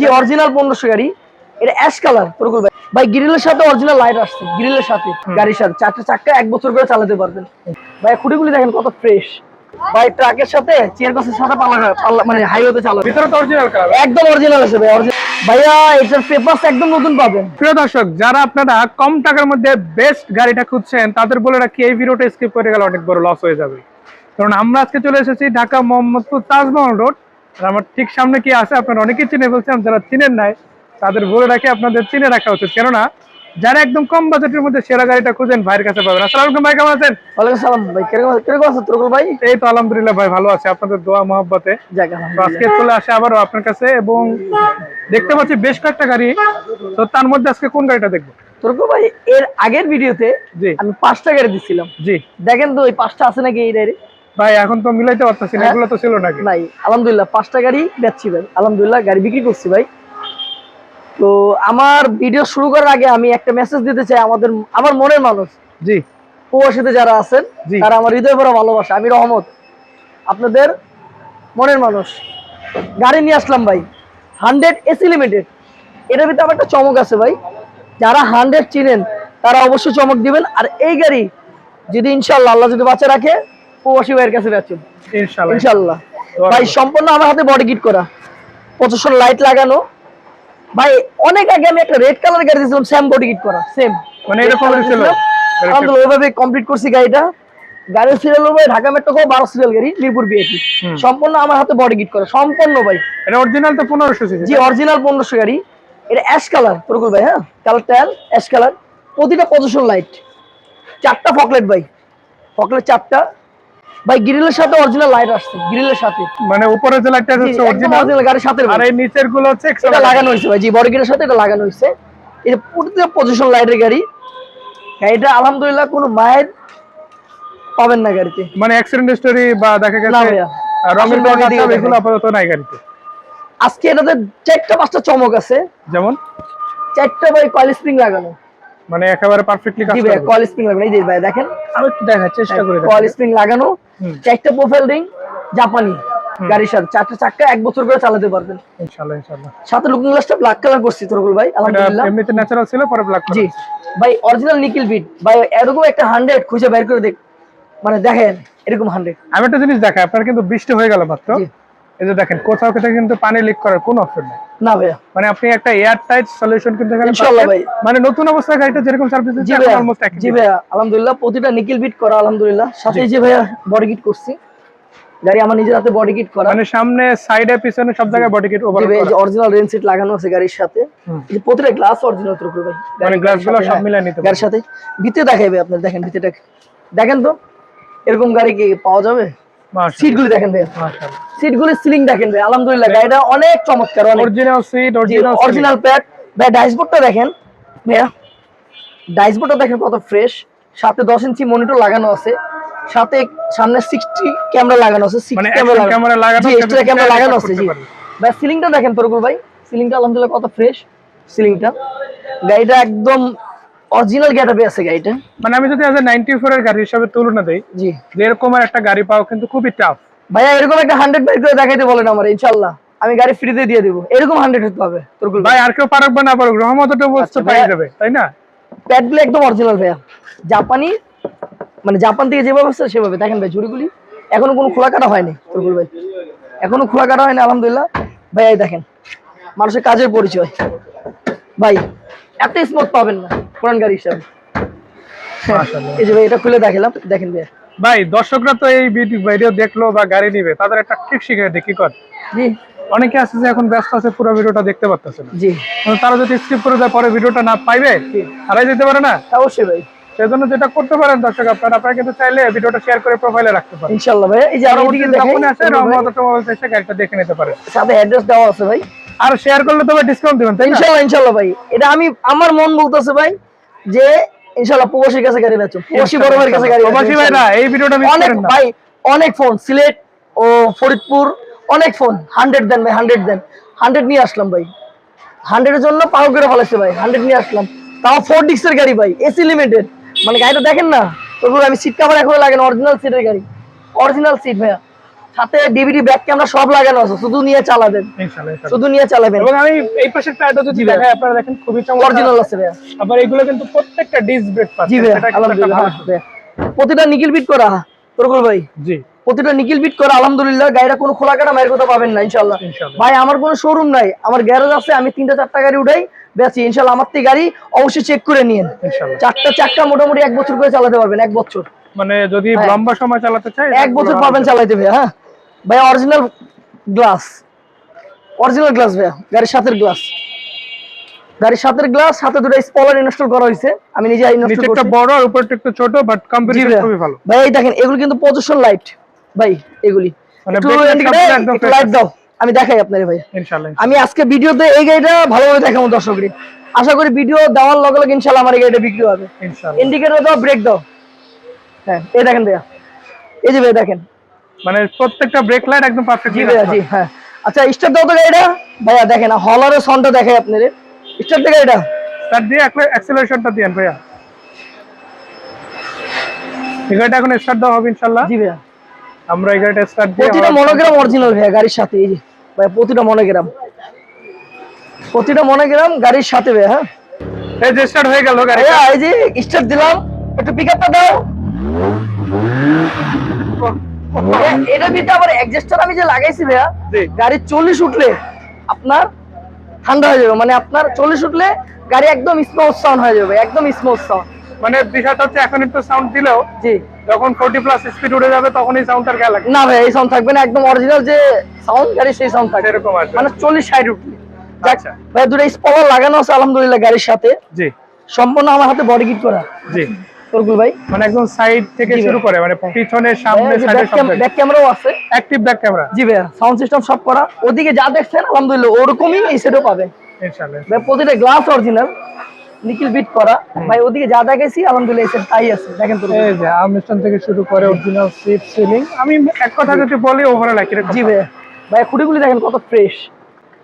জি original পনেরোশো গাড়ি। এটা অ্যাশ কালার ভাই ভাই গ্রিলের সাথে অরিজিনাল লাইট আসছে গ্রিলের সাথে গাড়ির সাথে। চারটে চাক্কা এক বছর করে চালাতে পারবেন। ভাই খুঁটিগুলি দেখেন কত ফ্রেশ ভাই ট্রাকের সাথে চেয়ার গাছের সাথে পাল্লা মানে হাইওয়েতে চালাবে। ভিতরে তো অরিজিনাল কালার একদম অরিজিনাল আছে ভাই original। ভাইয়া এটার পেপারস একদম নতুন পাবেন। প্রিয় দর্শক যারা আপনারা কম টাকার মধ্যে বেস্ট গাড়িটা খুঁজছেন তাদের বলে রাখি এই ভিডিওটা স্কিপ করে গেলে অনেক বড় লস হয়ে যাবে। কারণ আমরা আজকে চলে এসেছি ঢাকা মোহাম্মদপুর তাজমহল রোড আর আমার ঠিক সামনে কি আছে আপনারা অনেকেই চিনে বলছেন যারা চিনেন নাই তাদের বলে রাখি আপনাদের চিনে রাখা উচিত। কেননা যারা একদম কম বাজেটের মধ্যে সেরা গাড়িটা খুঁজেন ভাইয়ের কাছে পাবেন। আসসালামু আলাইকুম ভাই কেমন আছেন? ওয়ালাইকুম সালাম ভাই কীরকম কীরকম আছে তোরকুল ভাই? এই তো আলহামদুলিল্লাহ ভাই ভালো আছে। আপনাদের দোয়া মহব্বতে। আজকে চলে আসে আবারও আপনার কাছে এবং দেখতে পাচ্ছি বেশ কয়েকটা গাড়ি। তো তার মধ্যে আজকে কোন গাড়িটা দেখব? তোরকুল ভাই এর আগের ভিডিওতে আমি পাঁচটা গাড়ি দিছিলাম। জি। দেখেন তো ওই পাঁচটা আছে নাকি এই ডায়েরি ভাই এখন তো মিলাইতে পারতেছি না হ্যাঁ। এগুলো তো ছিল নাকি? নাই আলহামদুলিল্লাহ পাঁচটা গাড়ি বেচছি ভাই আলহামদুলিল্লাহ গাড়ি বিক্রি করছি ভাই। তো আমার ভিডিও শুরু করার আগে আমি একটা মেসেজ দিতে চাই আমাদের আমার মনের মানুষ। জি। প্রবাসীতে যারা আছেন তারা আমার হৃদয় ভরা ভালোবাসা আমি রহমত। আপনাদের মনের মানুষ। গাড়ি নিয়ে আসলাম ভাই হান্ড্রেড এসি লিমিটেড এটার ভিতরে আমার একটা চমক আছে ভাই যারা হান্ড্রেড চিনেন তারা অবশ্যই চমক দিবেন। আর এই গাড়ি যদি ইনশাল্লাহ আল্লাহ যদি বাঁচা রাখে প্রবাসী ভাইয়ের কাছে ইনশাআল্লাহ। ইনশাল্লাহ ভাই সম্পূর্ণ আমার হাতে বডি কিট করা। পঁচাশন লাইট লাগানো। ভাই অনেক আগে আমি একটা রেড কালার গাড়ি দিয়েছিলাম সেম বডি কিট করা সেম মানে এরকম ছিল আলহামদুলিল্লাহ ওইভাবে কমপ্লিট করছি গাড়িটা। গাড়ির সিরিয়াল ভাই ঢাকা মেট্রো কো বারো সিরিয়াল গাড়ি মিরপুর বিএটি। সম্পূর্ণ আমার হাতে বডি কিট করা সম্পূর্ণ ভাই। এটা অরিজিনাল তো পনেরোশো জি অরিজিনাল পনেরোশো গাড়ি। এটা অ্যাশ কালার তোরকুল ভাই হ্যাঁ? কালারটা অ্যাশ কালার প্রতিটা পজিশন লাইট চারটা ফকলেট ভাই। ফকলেট চারটা। ভাই গ্রিলের সাথে অরিজিনাল লাইট আসছে গ্রিলের সাথে। মানে উপরে যে লাইটটা হচ্ছে একদম অরিজিনাল গাড়ির সাথে আর এই নিচেরগুলো হচ্ছে এটা লাগানো হয়েছে ভাই জি বডি কিটের সাথে এটা লাগানো হয়েছে। যে প্রতিটা পজিশন লাইটের গাড়ি। গাড়িটা আলহামদুলিল্লাহ কোনো মায়ের পাবেন না গাড়িতে। মানে অ্যাক্সিডেন্ট স্টোরি বা দেখা গেছে। রঙের। এগুলো আপাতত নাই গাড়িতে। আজকে এটাতে চারটা পাঁচটা চমক আছে। যেমন? চারটা ভাই কয়েল স্প্রিং লাগানো। মানে একেবারে পারফেক্টলি কাজ করবে। কয়েল স্প্রিং লাগানো। এই যে ভাই দেখেন। আরও একটু দেখার চেষ্টা করে কয়েল স্প্রিং লাগানো। চারটা প্রোফাইল রিং জাপানি গাড়ির সাথে। চারটা চাক্কা এক বছর করে চালাতে পারবেন। ইনশাআল্লাহ ইনশাআল্লাহ সাথে লুকিং গ্লাসটা ব্ল্যাক কালার করছি তোরগুল ভাই আলহামদুলিল্লাহ। এমনিতে ন্যাচারাল ছিল পরে ব্ল্যাক জি। ভাই অরিজিনাল নিকেল বিট ভাই এরকম একটা হান্ড্রেড খুঁজে বের করে দেখ মানে দেখেন এরকম হান্ড্রেড আমি একটা জিনিস দেখাই আপনার কিন্তু বৃষ্টি হয়ে গেল মাত্র। এই যে দেখেন কোথাও কোথাও কিন্তু পানি লিক করার কোনো অপশন নেই। না ভাইয়া। মানে আপনি একটা এয়ার টাইট সলিউশন কিন্তু এখানে ইনশাআল্লাহ ভাই। মানে নতুন অবস্থায় গাড়িটা যেরকম সার্ভিস দিচ্ছে ভাইয়া। অলমোস্ট একই জি ভাইয়া আলহামদুলিল্লাহ প্রতিটা নিকিল বিট করা আলহামদুলিল্লাহ। সাথে যে ভাইয়া বডি কিট করছি। গাড়ি আমার নিজের হাতে বডি কিট করা। মানে সামনে সাইডে পিছনে সব জায়গায় বডি কিট ওভার জি এই যে অরিজিনাল রেন সিট লাগানো আছে গাড়ির সাথে। হুম। এই যে প্রতিটা গ্লাস অরিজিনাল ভাই। মানে গাড়ির সাথে, সব মিলিয়ে নিতে গাড়ির সাথে। ভিতরে দেখাইবে আপনার দেখেন ভিতরটা দেখেন তো এরকম গাড়ি কি পাওয়া যাবে? দেখেন ভাই সিলিং দেখেন ভাই আলহামদুলিল্লাহ গাড়িটা অনেক চমৎকার original seat original original pad ভাই ডাইসবোর্ডটা দেখেন। ভাইয়া ডাইসবোর্ডটা দেখেন কত ফ্রেশ সাথে দশ ইঞ্চি মনিটর লাগানো আছে। সাথে সামনে সিক্সটি ক্যামেরা লাগানো আছে মানে সিক্স ক্যামেরা লাগানো, জি এক্সট্রা ক্যামেরা লাগানো আছে জি। ভাই সিলিংটা দেখেন ভাই। সিলিংটা আলহামদুলিল্লাহ কত ফ্রেশ সিলিংটা গাড়িটা একদম অরিজিনাল গেটআপে আছে গাড়িটা। মানে আমি যদি আজ নাইনটি ফোর এর গাড়ি হিসাবে তুলনা দেই জি। এরকম একটা গাড়ি পাও কিন্তু খুবই টাফ ভাইয়া এরকম একটা হান্ড্রেড বাইক করে দেখাইতে বলেন আমার ইনশাল্লাহ আমি গাড়ি ফ্রিতে দিয়ে দেবো। এরকম হান্ড্রেড হতে হবে তোরগুল ভাই আর কেউ পারুক বা না পারুক রহমতটা বস্তু আচ্ছা, পাই যাবে তাই না? প্যাডগুলো একদম অরিজিনাল ভাইয়া। জাপানি মানে জাপান থেকে যেভাবে আসছে সেভাবে। দেখেন ভাই ঝুড়িগুলি এখনও কোনো খোলা কাটা হয়নি তোরগুল ভাই। এখনও খোলা কাটা হয়নি আলহামদুলিল্লাহ। ভাই এই দেখেন মানুষের কাজের পরিচয়। ভাই এত স্মুথ পাবেন না। পুরান গাড়ি হিসাবে। এই যে ভাই এটা খুলে দেখালাম। দেখেন ভাইয়া। ভাই দর্শকরা তো এই ভিডিও দেখল বা গাড়ি নিবে তাদের একটা ট্রিক শিখে কি কর? জি। অনেকে আছে যে এখন ব্যস্ত আছে পুরো ভিডিওটা দেখতে পারতেছে না। জি। তারা যদি স্কিপ করে দেয় পরে ভিডিওটা না পাইবে হারাই যেতে পারে না? অবশ্যই ভাই। সেজন্য যেটা করতে পারেন দর্শক আপনারা আপনারা কিন্তু চাইলে ভিডিওটা শেয়ার করে প্রোফাইলে রাখতে পারেন। ইনশাল্লাহ ভাই। এই যে আমি এদিকে দেখাই রহমত অটোমোবাইলস এসে গাড়িটা দেখে নিতে পারে সাথে অ্যাড্রেস দেওয়া আছে ভাই। আর শেয়ার করলে তবে ডিসকাউন্ট দিবেন তাই না? ইনশাল্লাহ ইনশাল্লাহ ভাই। এটা আমি আমার মন বলতেছে ভাই যে ইনশাল্লাহ প্রবাসীর কাছে গাড়ি বেচো প্রবাসী বড় ভাইয়ের কাছে গাড়ি প্রবাসী ভাই না এই ভিডিওটা মিস করেন না। ভাই অনেক ফোন সিলেট ও ফরিদপুর অনেক ফোন। হান্ড্রেড দেন ভাই হান্ড্রেড দেন। হান্ড্রেড নিয়ে আসলাম ভাই। হান্ড্রেডের জন্য পাও করে ফেলেছে ভাই হান্ড্রেড নিয়ে আসলাম। তাও ফোর ডিক্সের গাড়ি ভাই এসি লিমিটেড মানে গাড়িটা দেখেন না? ওগুলো আমি সিট কাভার এখনও লাগে না অরিজিনাল সিটের গাড়ি। অরিজিনাল সিট ভাইয়া। সাথে ডিভিডি ব্যাক ক্যামেরা সব লাগানো আছে। শুধু নিয়ে চালাবেন। শুধু নিয়ে চালাবেন। এবং আমি এই পাশের টায়ারটা যদি দেখাই আপনারা দেখেন খুবই চমৎকার। অরিজিনাল আছে ভাইয়া। আবার এগুলো কিন্তু প্রত্যেকটা ডিস্ক ব্রেক পাচ্ছে। জি একটা আলহামদুলিল্লাহ। প্রতিটা নিকিল বিট করা তরকুল ভাই। জি। প্রতিটা নিকিল বিট করা আলহামদুলিল্লাহ গাড়িটা কোনো খোলা কাটা মায়ের কথা পাবেন না ইনশাল্লাহ। ইনশাআল্লাহ। ভাই আমার কোনো শোরুম নাই। আমার গ্যারেজ আছে আমি তিনটা চারটা গাড়ি উঠাই বেশি ইনশাল্লাহ আমার থেকে গাড়ি অবশ্যই চেক করে নিয়েন। চারটা চারটা মোটামুটি এক বছর করে চালাতে পারবেন এক বছর। মানে যদি হ্যাঁ। লম্বা সময় চালাতে চাই এক বছর পাবেন চালাইতে ভাইয়া হ্যাঁ। ভাই অরিজিনাল গ্লাস অরিজিনাল গ্লাস ভাইয়া গাড়ির সাথের গ্লাস গাড়ির সাথের গ্লাস সাথে দুটো স্পলার ইনস্টল করা হয়েছে। আমি নিজে ইনস্টল করছি। বড় আর উপরটা একটু ছোট বাট ভাইয়া। খুবই ভালো। ভাই এই দেখেন এগুলো কিন্তু পজিশন লাইট ভাই এগুলি। মানে লাইট দাও। আমি দেখাই আপনারে ভাই ইনশাআল্লাহ আমি আজকে ভিডিওতে এই গাড়িটা ভালোভাবে দেখাবো দর্শকরে আশা করি ভিডিও দেওয়ার লগে লগে ইনশাল্লাহ আমার এই গাড়িটা বিক্রি হবে। ইনশাআল্লাহ। ইন্ডিকেটর দাও ব্রেক দাও। হ্যাঁ এই দেখেন ভাইয়া। এই যে ভাইয়া দেখেন। মানে প্রত্যেকটা ব্রেক লাইট একদম পারফেক্ট জি জি হ্যাঁ। আচ্ছা স্টার্ট দাও তো গাড়িটা। ভাইয়া দেখেন হলারের সাউন্ডটা দেখাই আপনারে স্টার্ট দে গাড়িটা। তার দিয়ে অ্যাক্সেলারেশনটা দিয়েন ভাইয়া। এই গাড়িটা এখন স্টার্ট দেওয়া হবে ইনশাআল্লাহ। জি ভাইয়া। আমরা এই গাড়িটা স্টার্ট দিয়ে প্রতিটা মনোগ্রাম অরিজিনাল ভাইয়া গাড়ির সাথে এই যে। ভাইয়া প্রতিটা মনোগ্রাম প্রতিটা মনোগ্রাম গাড়ির সাথে ভাইয়া হ্যাঁ। এই যে স্টার্ট হয়ে গেল গাড়ি এই যে স্টার্ট দিলাম। একটু পিক আপটা দাও। এটার ভিতরে আবার অ্যাডজাস্টার আমি যে লাগাইছি ভাইয়া গাড়ি চল্লিশ উঠলে আপনার ঠান্ডা হয়ে যাবে। মানে আপনার চল্লিশ উঠলে গাড়ি একদম স্মুথ সাউন্ড হয়ে যাবে একদম স্মুথ সাউন্ড মানে বিষয়টা হচ্ছে এখন একটু সাউন্ড দিলেও জি। যখন ফোর্টি প্লাস স্পিড উঠে যাবে তখন এই সাউন্ডটার গায়ে লাগবে। না ভাই এই সাউন্ড থাকবে না একদম অরিজিনাল যে সাউন্ড গাড়ি সেই সাউন্ড থাকবে। সেরকম আসবে মানে চল্লিশ ষাট উঠলে। আচ্ছা। ভাই দুটো স্পলার লাগানো আছে আলহামদুলিল্লাহ গাড়ির সাথে। জি। সম্পূর্ণ আমার হাতে বডি কিট করা। জি। তরকুল ভাই? মানে একদম সাইড থেকে শুরু করে মানে পিছনে সামনে সাইডে সব ব্যাক ক্যামেরাও আছে। অ্যাক্টিভ ব্যাক ক্যামেরা জি ভাইয়া সাউন্ড সিস্টেম সব করা। ওদিকে যা দেখছেন আলহামদুলিল্লাহ ওরকমই এই সেটও পাবেন। ইনশাআল্লাহ। ভাই প্রতিটা গ্লাস অরিজিনাল নিকিল বিট করা। ভাই ওদিকে যা দেখাইছি আলহামদুলিল্লাহ তাই আছে। দেখেন তো এই যে আর্মস্টন থেকে শুরু করে অরিজিনাল সিট সিলিং আমি এক কথা যদি বলি ওভারঅল একই রকম। জি ভাইয়া ভাই খুঁটিগুলি দেখেন কত ফ্রেশ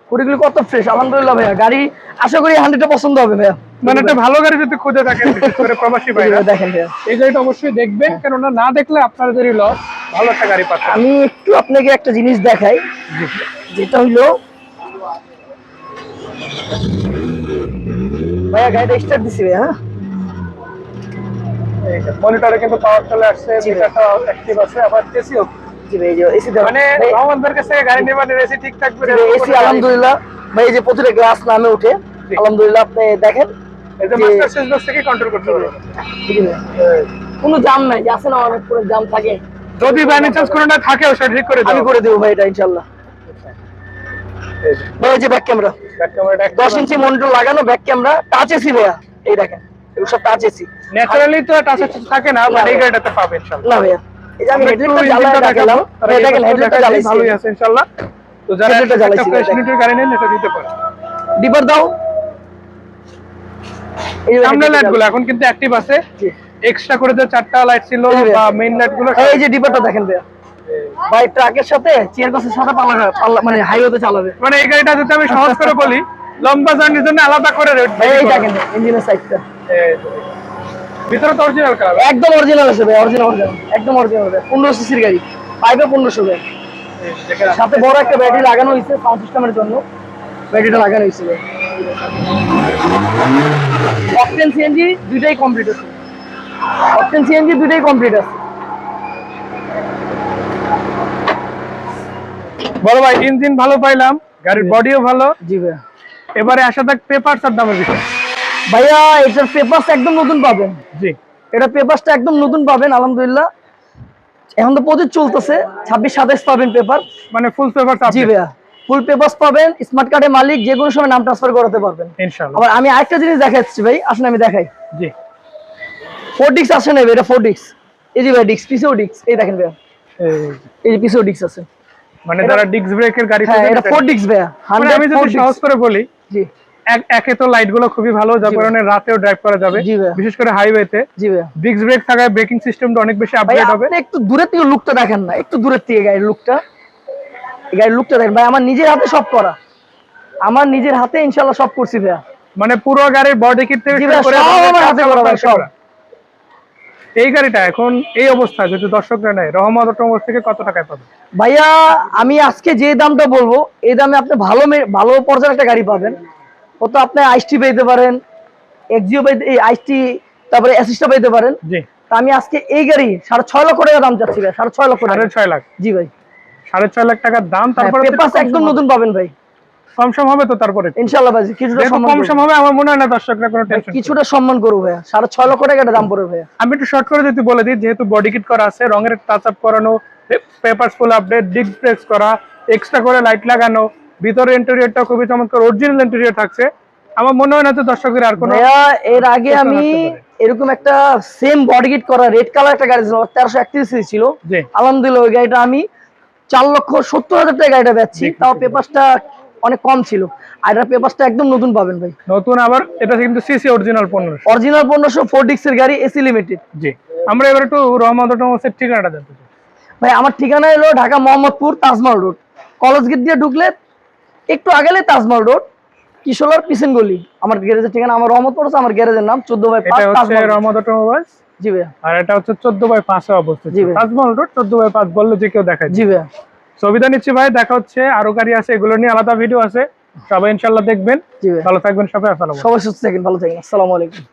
খুঁটিগুলি কত ফ্রেশ আলহামদুলিল্লাহ ভাইয়া। গাড়ি আশা করি হান্ড্রেডটা পছন্দ হবে ভাইয়া। মানে একটা ভালো গাড়ি যদি খুঁজে থাকেন প্রবাসী ভাইরা। দেখেন ভাইয়া। এই গাড়িটা অবশ্যই দেখবেন কেননা না দেখলে আপনাদেরই লস ভালো একটা গাড়ি পাচ্ছেন। আমি একটু আপনাকে একটা জিনিস দেখাই যেটা হইল ভাইয়া গাড়িটা স্টার্ট দিছি ভাইয়া হ্যাঁ? মনিটরে কিন্তু পাওয়ার চলে আসছে মিটারটা অ্যাক্টিভ আছে আবার এসিও জি ভাই এই এসি মানে রহমানদের কাছে গাড়ি নেবার এসি ঠিক থাকবে এসি আলহামদুলিল্লাহ। ভাই এই যে প্রতিটা গ্লাস নামে উঠে আলহামদুলিল্লাহ আপনি দেখেন এই যে যে- মাস্টার সুইচ বক্স থেকে কন্ট্রোল করতে পারবে কোনো জাম নাই আছে না অনেক করে জাম থাকে। যদি বাই চান্স কোনো না থাকেও সেটা ঠিক করে আমি করে দেবো ভাই এটা ইনশাল্লাহ ভাই যে ব্যাক ক্যামেরা ব্যাক ক্যামেরাটা ইঞ্চি মনিটর লাগানো ব্যাক ক্যামেরা টাচ এসি ভাইয়া এই দেখেন সব টাচ এসি ন্যাচারালি তো টাচ থাকে না বাট এই গাড়িটাতে পাবে ইনশাআল্লাহ। না ভাইয়া। এই যে আমি হেডলাইটটা জ্বালায় রাখলাম দেখাবো, তারা ভাই এই দেখেন হেডলাইটটা জ্বালাইছি। ভালোই আছে ইনশাআল্লাহ তো যারা হেডলাইটটা জ্বালাইছি, ফ্রেশ দেখেন। গাড়ি নেন এটা দিতে পারে ডিপার দাও। এই সামনে headlight এখন কিন্তু অ্যাক্টিভ আছে। এক্সট্রা করে যে চারটা লাইট ছিল বা মেইন এই যে ডিপারটা দেখেন ভাইয়া। ভাই ট্রাকের সাথে চেয়ার সাথে পাল্লা মানে হাইওয়েতে চালাবে। মানে এই গাড়িটা যদি আমি সহজ করে বলি লম্বা জার্নির জন্য আলাদা করে রেট ভাই এই দেখেন ইঞ্জিনের সাইডটা ভিতরে তো অরিজিনাল কালার একদম অরিজিনাল আছে ভাই অরিজিনাল অরিজিনাল একদম অরিজিনাল পনেরো সিসির গাড়ি পাইপে পনেরোশো ভাই। সাথে বড় একটা ব্যাটারি লাগানো হয়েছে সাউন্ড সিস্টেমের জন্য। ব্যাটারিটা লাগানো হয়েছে ভাই। অকটেন সিএনজি দুইটাই কমপ্লিট আছে। অকটেন সিএনজি দুইটাই কমপ্লিট আছে। বড় ভাই ইঞ্জিন ভালো পাইলাম গাড়ির বডিও ভালো। জি ভাই। এবারে আসা থাক পেপার আর দামের বিষয়। ভাইয়া এটার পেপারস একদম নতুন পাবেন। জি। এটা পেপারসটা একদম নতুন পাবেন আলহামদুলিল্লাহ। এখন তো প্রচুর চলতেছে ছাব্বিশ সাতাশ পাবেন পেপার মানে ফুল পেপারস জি ভাইয়া ফুল পেপারস পাবেন স্মার্ট কার্ডের মালিক যে কোনো সময় নাম ট্রান্সফার করাতে পারবেন। ইনশাআল্লাহ। আবার আমি আরেকটা জিনিস দেখাচ্ছি ভাই আসেন আমি দেখাই। জি। ফোর ডিক্স আসে নেবে এটা ফোর ডিক্স এই যে ভাই ডিক্স পিসেও ডিক্স এই দেখেন ভাইয়া। এই- যে পিসেও ডিক্স আছে। মানে যারা ডিস্ক ব্রেকের গাড়ি হ্যাঁ এটা এটা ফোর ডিক্স ভাইয়া মানে আমি যদি সহজ করে বলি জি। এক- একে তো লাইটগুলো খুবই ভালো যার কারণে রাতেও ড্রাইভ করা যাবে। বিশেষ করে হাইওয়েতে ডিস্ক ব্রেক থাকায় ব্রেকিং সিস্টেমটা অনেক বেশি আপগ্রেড হবে। একটু দূরের থেকে লুকটা দেখেন না একটু দূরের থেকে গাড়ির লুকটা গাড়ির লুকটা দেখেন। ভাই আমার নিজের হাতে সব করা। আমার নিজের হাতে ইনশাল্লাহ সব করছি ভাইয়া। মানে পুরো গাড়ির বডি কিট থেকে শুরু করে সব আমার হাতে করা ভাই, সব। এই গাড়িটা এখন এই অবস্থায় যদি দর্শকরা নেয় রহমত অটোমোবাইলস থেকে কত টাকায় পাবে ভাইয়া আমি আজকে যে দামটা বলব এই দামে আপনি ভালো ভালো পর্যায়ের একটা গাড়ি পাবেন। ও তো আপনি আইসটি পেতে পারেন এক্সিও পেতে এই আইসটি তারপরে অ্যাসিস্টা পেতে পারেন। জি। তা আমি আজকে এই গাড়ি সাড়ে ছয় লক্ষ টাকা দাম চাচ্ছি ভাই সাড়ে ছয় লক্ষ সাড়ে ছয় লাখ। জি ভাই। সাড়ে ছয় লাখ টাকার দাম তারপরে তো পেপার একদম নতুন পাবেন ভাই। কম সম হবে তো তারপরে? ইনশাল্লাহ ভাই কিছুটা কম সম হবে আমার মনে হয় না দর্শকরা কোনো টেনশন কিছুটা সম্মান করব ভাইয়া। সাড়ে ছয় লক্ষ টাকা দাম পড়বে ভাইয়া। আমি একটু শর্ট করে যদি বলে দিই যেহেতু বডি কিট করা আছে রঙের টাচ আপ করানো paper full update disc brakes করা এক্সট্রা করে লাইট লাগানো ভিতরে ইন্টেরিয়রটা খুবই চমৎকার অরিজিনাল ইন্টেরিয়র থাকছে। আমার মনে হয় না যে দর্শকের আর কোনো এর আগে আমি এরকম একটা সেম বডি কিট করা রেড কালার একটা গাড়ি ছিল তেরোশো একত্রিশ ছিল। আলহামদুলিল্লাহ ওই গাড়িটা আমি চার লক্ষ সত্তর হাজার টাকা গাড়িটা বেচছি। তাও পেপারসটা অনেক কম ছিল। আর এটা পেপারসটা একদম নতুন পাবেন ভাই। নতুন আবার এটা কিন্তু সিসি অরিজিনাল পনেরোশো। অরিজিনাল পনেরোশো ফোর ডিক্সের গাড়ি এসি লিমিটেড জি। আমরা এবার একটু রহমত অটোমোসের ঠিকানাটা জানতে চাই। ভাই আমার ঠিকানা হলো Dhaka Mohammadpur Taj Mahal road. College gate দিয়ে ঢুকলে একটু আগেলে তাজমহল রোড কিশোলার পিছন গলি। আমার গ্যারেজের ঠিকানা আমার রহমত পড়ছে আমার গ্যারেজের নাম চোদ্দ বাই পাঁচ তাজমহল। রহমত অটোমোবাইলস? জি ভাইয়া। আর এটা হচ্ছে চোদ্দ বাই পাঁচে অবস্থিত। জি ভাই। তাজমহল রোড চোদ্দ বাই পাঁচ বললে যে কেউ দেখায়। জি ভাইয়া। সুবিধা নিচ্ছি ভাই দেখা হচ্ছে আরও গাড়ি আছে এগুলো নিয়ে আলাদা ভিডিও আছে। সবাই ইনশাল্লাহ দেখবেন। ভালো থাকবেন সবাই আসসালাম সবাই সুস্থ থাকেন ভালো থাকবেন আসসালামু আলাইকুম।